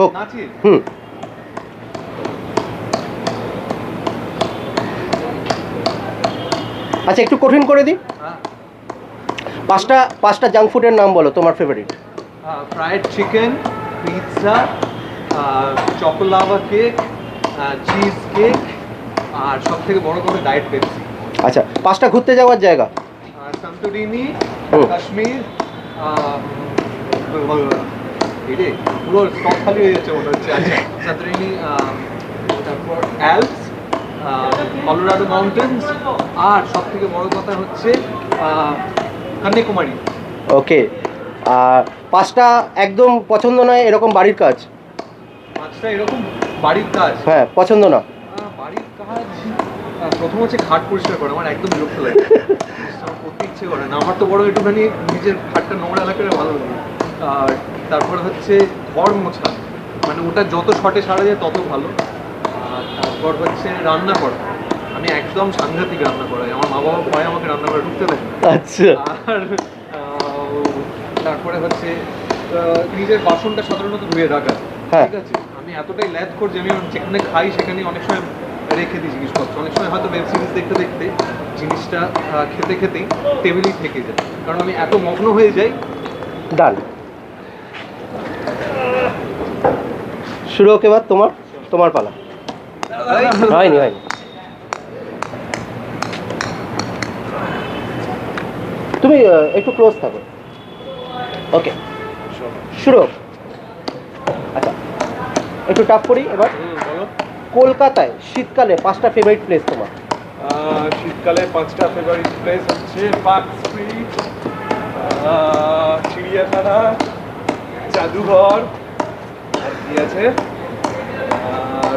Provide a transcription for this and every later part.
হোক। হুম। আচ্ছা একটু কঠিন করে দিই। হ্যাঁ। পাঁচটা পাঁচটা জাঙ্ক ফুডের নাম বলো তোমার favourite fried chicken pizza choco lava cake cheese cake আর সব থেকে বড় কথা ডায়েট পেপসি আচ্ছা পাঁচটা ঘুরতে যাওয়ার জায়গা? সান্তোরিনি কাশ্মীর আম, রে, পুরো স্টক খালি হয়ে যাচ্ছে মনে হচ্ছে। আচ্ছা সান্তোরিনি তারপর অ্যালপস কলোরাডো মাউন্টেন্স আর সব থেকে বড় কথা হচ্ছে কন্যাকুমারী। ওকে আর পাঁচটা একদম পছন্দ নয় এরকম বাড়ির কাজ? পাঁচটা এরকম বাড়ির কাজ? হ্যাঁ পছন্দ না। বাড়ির কাজ প্রথম হচ্ছে খাট পরিষ্কার করা আমার একদম বিরক্ত লাগে। করতে ইচ্ছে করে না আমার তো বড় একটুখানি নিজের খাটটা নোংরা লাগলে ভালো লাগে আর তারপর হচ্ছে ঘর মোছা মানে ওটা যত শটে সারা যায় তত ভালো। আর তারপর হচ্ছে রান্না করা। আমি একদম সাংঘাতিক রান্না করাই। আমার মা বাবা ভয় আমাকে রান্না করে ঢুকতে দেয়। আচ্ছা। আর তারপরে হচ্ছে নিজের বাসনটা সাধারণত ধুয়ে রাখা। হ্যাঁ। ঠিক আছে? আমি এতটাই ল্যাদ করছি আমি যেখানে খাই সেখানে অনেক সময় রেখে দিই জিনিসপত্র। অনেক সময় হয়তো ওয়েব সিরিজ দেখতে দেখতে জিনিসটা খেতে খেতেই টেবিলেই থেকে যায়। কারণ আমি এত মগ্ন হয়ে যাই ডান শুরু হোক এবার তোমার তোমার পালা। হয়নি হয়নি। তুমি একটু ক্লোজ থাকো। ওকে শুরু হোক। আচ্ছা একটু টাফ করি এবার। কলকাতায় শীতকালে পাঁচটা ফেভারিট প্লেস তোমার? শীতকালে পাঁচটা ফেভারিট প্লেস হচ্ছে পার্ক স্ট্রিট চিড়িয়াখানা জাদুঘর আর কি আছে?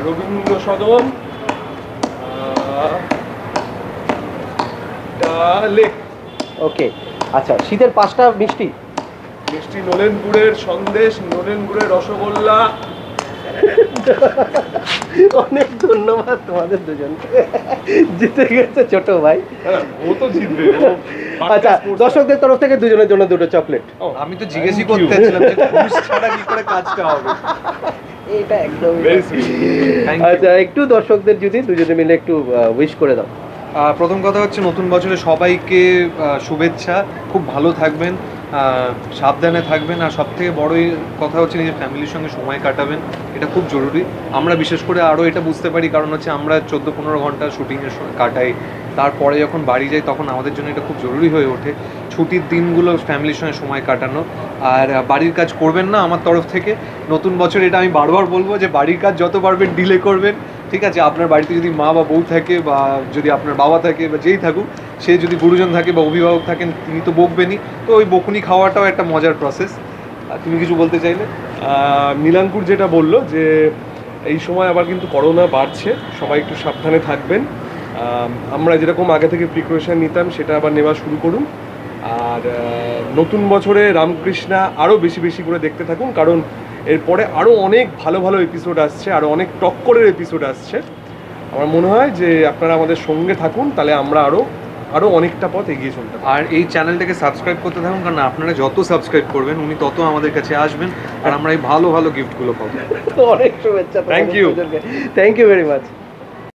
রবীন্দ্র সদন ওকে আচ্ছা শীতের পাঁচটা মিষ্টি? মিষ্টি নলেনগুড়ের সন্দেশ নলেনগুড়ের রসগোল্লা। অনেক ধন্যবাদ তোমাদের দুজনকে জিতে গেছে ছোট ভাই। হ্যাঁ, ও তো জিতবে আচ্ছা দর্শকদের তরফ থেকে দুজনের জন্য দুটো চকলেট। ও, আমি তো জিজ্ঞেসই. করতে চাচ্ছিলাম যে ছাড়া কি করে কাজটা হবে? এটা একদম. আচ্ছা একটু দর্শকদের যদি দুজনে মিলে একটু উইশ করে দাও। প্রথম কথা হচ্ছে নতুন বছরে সবাইকে শুভেচ্ছা। খুব ভালো থাকবেন সাবধানে থাকবেন। আর সব থেকে বড়ই কথা হচ্ছে নিজের ফ্যামিলির সঙ্গে সময় কাটাবেন। এটা খুব জরুরি। আমরা বিশেষ করে আরও এটা বুঝতে পারি কারণ হচ্ছে আমরা চোদ্দ পনেরো ঘণ্টা শুটিংয়ের কাটাই। তারপরে যখন বাড়ি যাই তখন আমাদের জন্য এটা খুব জরুরি হয়ে ওঠে। ছুটির দিনগুলো ফ্যামিলির সঙ্গে সময় কাটানো। আর বাড়ির কাজ করবেন না আমার তরফ থেকে। নতুন বছর এটা আমি বারবার বলব যে বাড়ির কাজ যত পারবেন ডিলে করবেন, ঠিক আছে? আপনার বাড়িতে যদি মা বা বউ থাকে বা যদি আপনার বাবা থাকে বা যেই থাকুক, সে যদি গুরুজন থাকে বা অভিভাবক থাকেন, তিনি তো বকবেনই। তো ওই বকুনি খাওয়াটাও একটা মজার প্রসেস তুমি কিছু বলতে চাইলে? নীলাঙ্কুর যেটা বলল যে, এই সময় আবার কিন্তু করোনা বাড়ছে, সবাই একটু সাবধানে থাকবেন। আমরা যেরকম আগে থেকে প্রিকশন নিতাম, সেটা আবার নেওয়া শুরু করুন। আর নতুন বছরে রামকৃষ্ণা আরও বেশি বেশি করে দেখতে থাকুন কারণ এরপরে আরও অনেক ভালো ভালো এপিসোড আসছে আরও অনেক টক্করের এপিসোড আসছে। আমার মনে হয় যে আপনারা আমাদের সঙ্গে থাকুন তাহলে আমরা আরও আরও অনেকটা পথ এগিয়ে চলতে আর এই চ্যানেলটাকে সাবস্ক্রাইব করতে থাকুন কারণ আপনারা যত সাবস্ক্রাইব করবেন উনি তত আমাদের কাছে আসবেন আর আমরা এই ভালো ভালো গিফটগুলো পাবো। অনেক শুভেচ্ছা Thank you. Thank you very much